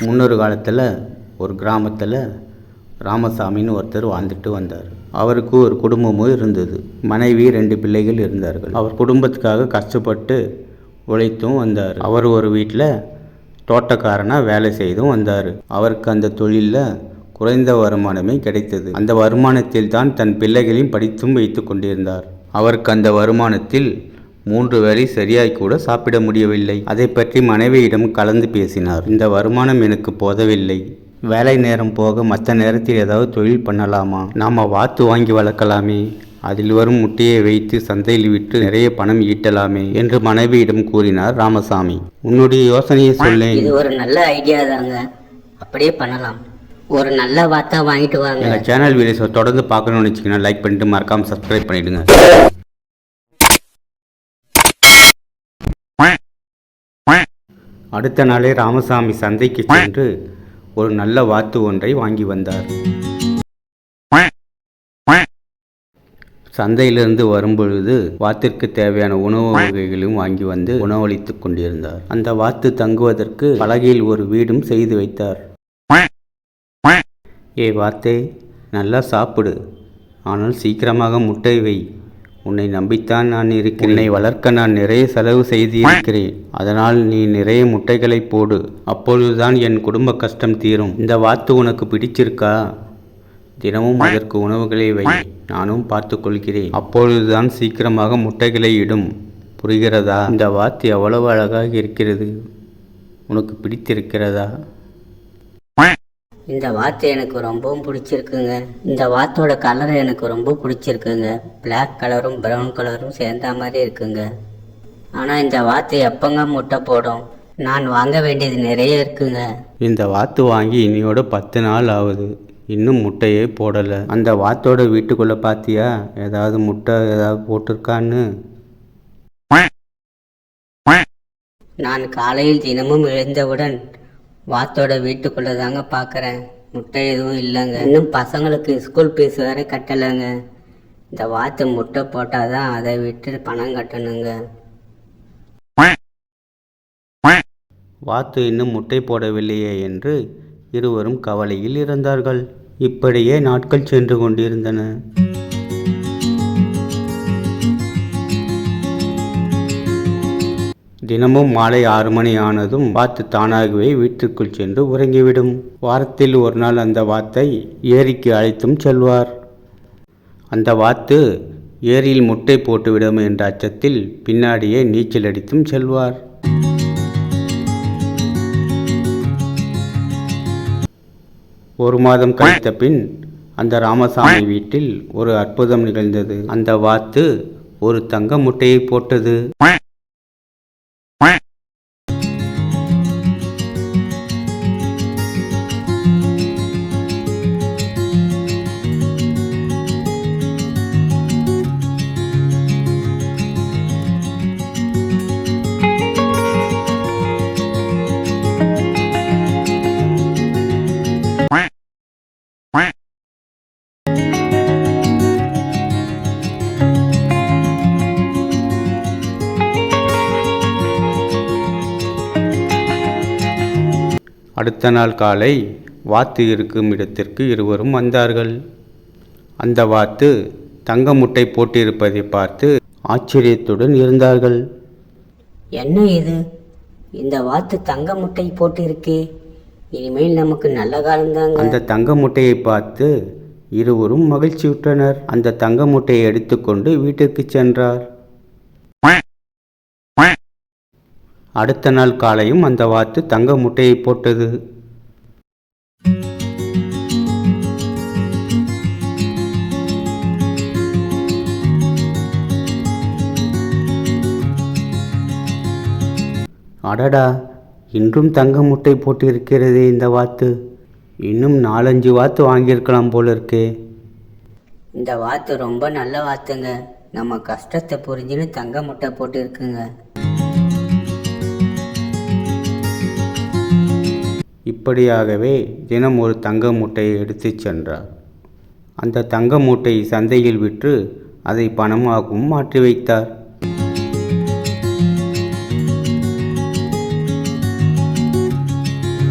முன்னொரு காலத்தில் ஒரு கிராமத்தில் ராமசாமின்னு ஒருத்தர் வாழ்ந்துட்டு வந்தார். அவருக்கு ஒரு குடும்பமும் இருந்தது. மனைவி ரெண்டு பிள்ளைகள் இருந்தார்கள். அவர் குடும்பத்துக்காக கஷ்டப்பட்டு உழைத்தும் வந்தார். அவர் ஒரு வீட்டில் தோட்டக்காரனாக வேலை செய்தும் வந்தார். அவருக்கு அந்த தொழிலில் குறைந்த வருமானமே கிடைத்தது. அந்த வருமானத்தில் தான் தன் பிள்ளைகளையும் படித்தும் வைத்து கொண்டிருந்தார். அவருக்கு அந்த வருமானத்தில் மூன்று வேளை சரியாய் கூட சாப்பிட முடியவில்லை. அதை பற்றி மனைவியிடம் கலந்து பேசினார். இந்த வருமானம் எனக்கு போதவில்லை. வேலை நேரம் போக மற்ற நேரத்தில் ஏதாவது தொழில் பண்ணலாமா? நாம் வாத்து வாங்கி வளர்க்கலாமே. அதில் வரும் முட்டையை வைத்து சந்தையில் விட்டு நிறைய பணம் ஈட்டலாமே என்று மனைவியிடம் கூறினார் ராமசாமி. உன்னுடைய யோசனையை சொல்லேன். இது ஒரு நல்ல ஐடியா தாங்க. அப்படியே பண்ணலாம். ஒரு நல்ல வாத்தா வாங்கிட்டு வாங்க. சேனல் வீடியோஸை தொடர்ந்து பார்க்கணும்னு வச்சுக்கோங்க லைக் பண்ணிட்டு மறக்காமல் சப்ஸ்கிரைப் பண்ணிவிடுங்க அடுத்த நாளே ராமசாமி சந்தைக்கு சென்று ஒரு நல்ல வாத்து ஒன்றை வாங்கி வந்தார். சந்தையிலிருந்து வரும்பொழுது வாத்திற்கு தேவையான உணவு வகைகளையும் வாங்கி வந்து உணவளித்துக் கொண்டிருந்தார். அந்த வாத்து தங்குவதற்கு பலகையில் ஒரு வீடும் செய்து வைத்தார். ஏ வாத்தே நல்லா சாப்பிடு. ஆனால் சீக்கிரமாக முட்டை வை. உன்னை நம்பித்தான் நான் இருக்கிறேன். உன்னை வளர்க்க நான் நிறைய செலவு செய்து இருக்கிறேன் அதனால் நீ நிறைய முட்டைகளை போடு. அப்பொழுதுதான் என் குடும்ப கஷ்டம் தீரும். இந்த வாத்து உனக்கு பிடிச்சிருக்கா? தினமும் அதற்கு உணவுகளை வை. நானும் பார்த்து கொள்கிறேன். அப்பொழுதுதான் சீக்கிரமாக முட்டைகளை இடும். புரிகிறதா? இந்த வாத்து எவ்வளவு அழகாக இருக்கிறது. உனக்கு பிடித்திருக்கிறதா? இந்த வாத்து எனக்கு ரொம்பவும் பிடிச்சிருக்குங்க. இந்த வாத்தோட கலர் எனக்கு ரொம்ப பிடிச்சிருக்குங்க. Black கலரும் ப்ரௌன் கலரும் சேர்ந்த மாதிரி இருக்குங்க. ஆனால் இந்த வாத்து எப்பங்க முட்டை போடும்? நான் வாங்க வேண்டியது நிறைய இருக்குங்க. இந்த வாத்து வாங்கி இன்னையோட பத்து நாள் ஆகுது. இன்னும் முட்டையே போடலை. அந்த வாத்தோட வீட்டுக்குள்ளே பார்த்தியா ஏதாவது முட்டை ஏதாவது போட்டிருக்கான்னு? நான் காலையில் தினமும் எழுந்தவுடன் வாத்தோட வீட்டுக்குள்ளே தாங்க பார்க்குறேன் முட்டை எதுவும் இல்லைங்க. இன்னும் பசங்களுக்கு ஸ்கூல் ஃபீஸ் வேற கட்டலைங்க. இந்த வாத்து முட்டை போட்டால் தான் அதை விட்டு பணம் கட்டணுங்க. வாத்து இன்னும் முட்டை போடவில்லையே என்று இருவரும் கவலையில் இருந்தார்கள். இப்படியே நாட்கள் சென்று கொண்டிருந்தன. தினமும் மாலை ஆறு மணி ஆனதும் வாத்து தானாகவே வீட்டிற்குள் சென்று உறங்கிவிடும். வாரத்தில் ஒரு நாள் அந்த வாத்தை ஏரிக்கு அழைத்தும் செல்வார். அந்த வாத்து ஏரியில் முட்டை போட்டுவிடும் என்ற அச்சத்தில் பின்னாடியே நீச்சல் அடித்தும் செல்வார். ஒரு மாதம் கழித்த பின் அந்த ராமசாமி வீட்டில் ஒரு அற்புதம் நிகழ்ந்தது. அந்த வாத்து ஒரு தங்க முட்டையை போட்டது. அடுத்த நாள் காலை வாத்து இருக்கும் இடத்திற்கு இருவரும் வந்தார்கள். அந்த வாத்து தங்க முட்டை போட்டிருப்பதை பார்த்து ஆச்சரியத்துடன் இருந்தார்கள். என்ன இது? இந்த வாத்து தங்க முட்டை போட்டு இருக்கே இனிமேல் நமக்கு நல்ல காலம்தாங்க. அந்த தங்க முட்டையை பார்த்து இருவரும் மகிழ்ச்சியுற்றனர். அந்த தங்க முட்டையை எடுத்துக்கொண்டு வீட்டிற்கு சென்றார். அடுத்த நாள் காலையும் அந்த வாத்து தங்க முட்டையை போட்டது. அடடா இன்றும் தங்க முட்டை போட்டிருக்கிறதே இந்த வாத்து. இன்னும் நாலஞ்சு வாத்து வாங்கியிருக்கலாம் போல இருக்கே இந்த வாத்து ரொம்ப நல்ல வாத்துங்க. நம்ம கஷ்டத்தை புரிஞ்சுன்னு தங்க முட்டை போட்டிருக்குங்க. இப்படியாகவே தினம் ஒரு தங்க மூட்டையை எடுத்துச் சென்றார். அந்த தங்க மூட்டை சந்தையில் விற்று அதை பணமாகவும் மாற்றி வைத்தார்.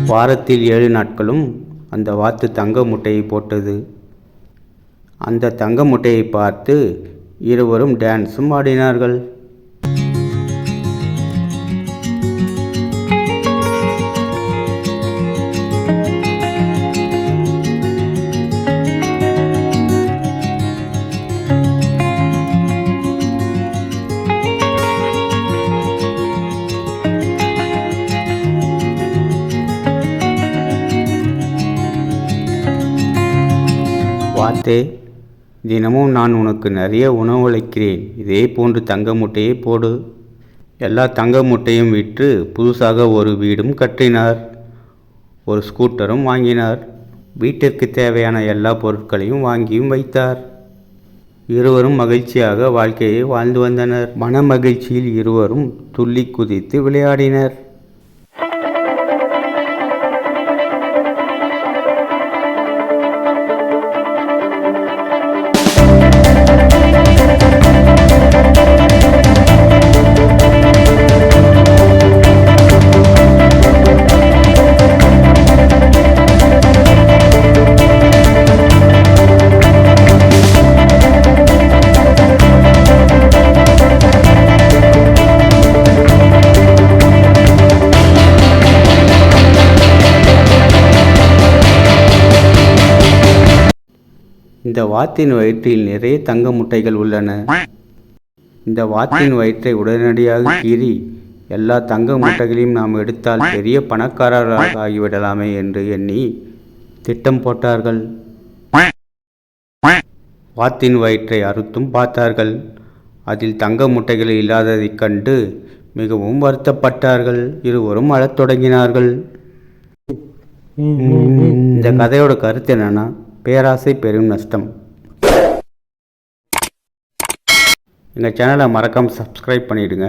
வாரத்தில் ஏழு நாட்களும் அந்த வாத்து தங்க முட்டையை போட்டது. அந்த தங்க முட்டையை பார்த்து இருவரும் டான்ஸும் ஆடினார்கள். பார்த்தே தினமும் நான் உனக்கு நிறைய உணவளிக்கிறேன் இதே போன்று தங்க முட்டையை போடு. எல்லா தங்க முட்டையும் விற்று புதுசாக ஒரு வீடும் கட்டினார். ஒரு ஸ்கூட்டரும் வாங்கினார். வீட்டிற்கு தேவையான எல்லா பொருட்களையும் வாங்கியும் வைத்தார். இருவரும் மகிழ்ச்சியாக வாழ்க்கையை வாழ்ந்து வந்தனர். மன மகிழ்ச்சியில் இருவரும் துள்ளி குதித்து விளையாடினர். இந்த வாத்தின் வயிற்றில் நிறைய தங்க முட்டைகள் உள்ளன. இந்த வாத்தின் வயிற்றை உடனடியாக கீறி எல்லா தங்க முட்டைகளையும் நாம் எடுத்தால் பெரிய பணக்காரராக ஆகிவிடலாமே என்று எண்ணி திட்டம் போட்டார்கள். வாத்தின் வயிற்றை அறுத்தும் பார்த்தார்கள். அதில் தங்க முட்டைகள் இல்லாததைக் கண்டு மிகவும் வருத்தப்பட்டார்கள். இருவரும் அழத் தொடங்கினார்கள். இந்த கதையோட கருத்து என்னன்னா பேராசை பெரும் நஷ்டம். எங்கள் சேனலை மறக்காமல் சப்ஸ்கிரைப் பண்ணிவிடுங்க